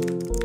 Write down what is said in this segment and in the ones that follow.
நாடாளுமன்ற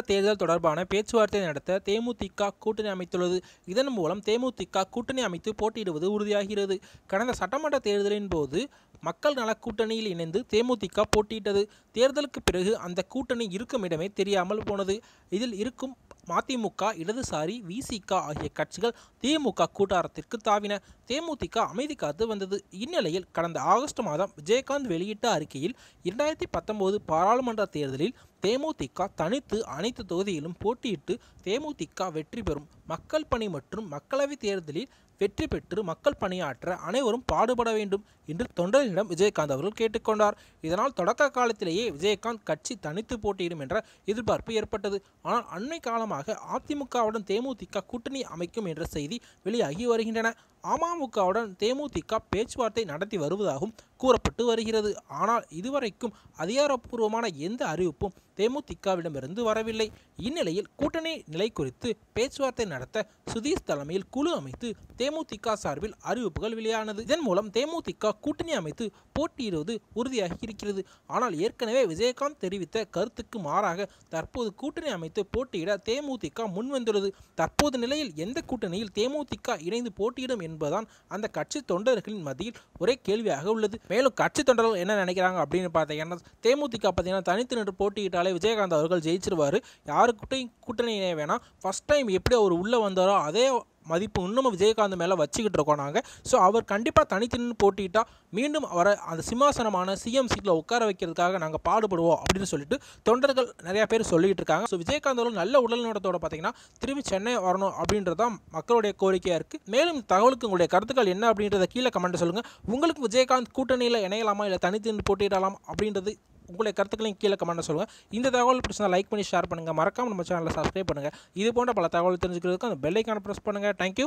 தேர்தல் தொடர்பான பேச்சுவார்த்தை நடத்த தேமுதிக கூட்டணி அமைத்துள்ளது. இதன் மூலம் தேமுதிக கூட்டணி அமைத்து போட்டியிடுவது உறுதியாகிறது. கடந்த சட்டமன்ற தேர்தலின் போது மக்கள் நல கூட்டணியில் இணைந்து தேமுதிக போட்டியிட்டது. தேர்தலுக்கு பிறகு அந்த கூட்டணி இருக்கும் இடமே தெரியாமல் போனது. இதில் இருக்கும் மதிமுக இடதுசாரி விசிக ஆகிய கட்சிகள் திமுக கூட்டாரத்திற்கு தாவின. தேமுதிக அமைதி காத்து வந்தது. இந்நிலையில் கடந்த ஆகஸ்ட் மாதம் விஜயகாந்த் வெளியிட்ட அறிக்கையில் இரண்டாயிரத்தி பத்தொன்பது பாராளுமன்ற தேர்தலில் தேமுதிக தனித்து அனைத்து தொகுதியிலும் போட்டியிட்டு தேமுதிக வெற்றி பெறும். மக்கள் பணி மற்றும் மக்களவைத் தேர்தலில் வெற்றி பெற்று மக்கள் பணியாற்ற அனைவரும் பாடுபட வேண்டும் என்று தொண்டர்களிடம் விஜயகாந்த் அவர்கள் கேட்டுக்கொண்டார். இதனால் தொடக்க காலத்திலேயே விஜயகாந்த் கட்சி தனித்து போட்டியிடும் என்ற எதிர்பார்ப்பு ஏற்பட்டது. ஆனால் அண்மை காலமாக அதிமுகவுடன் தேமுதிக கூட்டணி அமைக்கும் என்ற செய்தி வெளியாகி வருகின்றன. அமமுகவுடன் தேமுதிக பேச்சுவார்த்தை நடத்தி வருவதாகவும் கூறப்பட்டு வருகிறது. ஆனால் இதுவரைக்கும் அதிகாரப்பூர்வமான எந்த அறிவிப்பும் தேமுதிகவிடமிருந்து வரவில்லை. இந்நிலையில் கூட்டணி நிலை குறித்து பேச்சுவார்த்தை நடத்த சுதீஷ் தலைமையில் குழு அமைத்து தேமுதிக சார்பில் அறிவிப்புகள் வெளியானது. இதன் மூலம் தேமுதிக கூட்டணி அமைத்து போட்டியிடுவது உறுதியாகி இருக்கிறது. ஆனால் ஏற்கனவே விஜயகாந்த் தெரிவித்த கருத்துக்கு மாறாக தற்போது கூட்டணி அமைத்து போட்டியிட தேமுதிக முன்வந்துள்ளது. தற்போது நிலையில் எந்த கூட்டணியில் தேமுதிக இணைந்து போட்டியிடும் என்பதுதான் அந்த கட்சி தொண்டர்களின் மத்தியில் ஒரே கேள்வியாக உள்ளது. மேலும் கட்சி தொண்டர்கள் என்ன நினைக்கிறாங்க அப்படின்னு பார்த்தீங்கன்னா தேமுதிக பார்த்தீங்கன்னா தனித்து நின்று போட்டியிட்டாலே விஜயகாந்த் அவர்கள் ஜெயிச்சிருவார். யாருக்கிட்டையும் கூட்டணி இணைய வேணாம். ஃபர்ஸ்ட் டைம் எப்படி அவர் உள்ளே வந்தாரோ அதே மதிப்பு இன்னமும் விஜயகாந்த் மேலே வச்சுக்கிட்டு இருக்கோம் நாங்கள் ஸோ அவர் கண்டிப்பாக தனித்தின்னு நின்று மீண்டும் அவரை அந்த சிம்மாசனமான சிஎம் சீட்டில் உட்கார வைக்கிறதுக்காக நாங்கள் பாடுபடுவோம் அப்படின்னு சொல்லிட்டு தொண்டர்கள் நிறையா பேர் சொல்லிகிட்டு இருக்காங்க. ஸோ விஜயகாந்தோட நல்ல நல்ல உடல்நலத்தோட பார்த்தீங்கன்னா திரும்பி சென்னை வரணும் அப்படின்றது தான் மக்களுடைய கோரிக்கையாக இருக்குது மேலும் தகவலுக்கு உங்களுடைய கருத்துக்கள் என்ன அப்படின்றத கீழே கமெண்ட் சொல்லுங்கள் உங்களுக்கு விஜயகாந்த் கூட்டணியில் இணையலாமா இல்லை தனித்தின்னு போட்டியிடலாம் அப்படின்றது உங்களுடைய கருத்துக்களையும் கீழே கமெண்ட் சொல்லுங்கள் இந்த தகவல் பிடிச்சா லைக் பண்ணி ஷேர் பண்ணுங்கள் மறக்காமல் நம்ம சேனலில் சப்ஸ்கிரைப் பண்ணுங்கள் இது போன்ற பல தகவல் தெரிஞ்சுக்கிறதுக்கு அந்த பெல்லைக்கான ப்ரெஸ் பண்ணுங்கள் தேங்க்யூ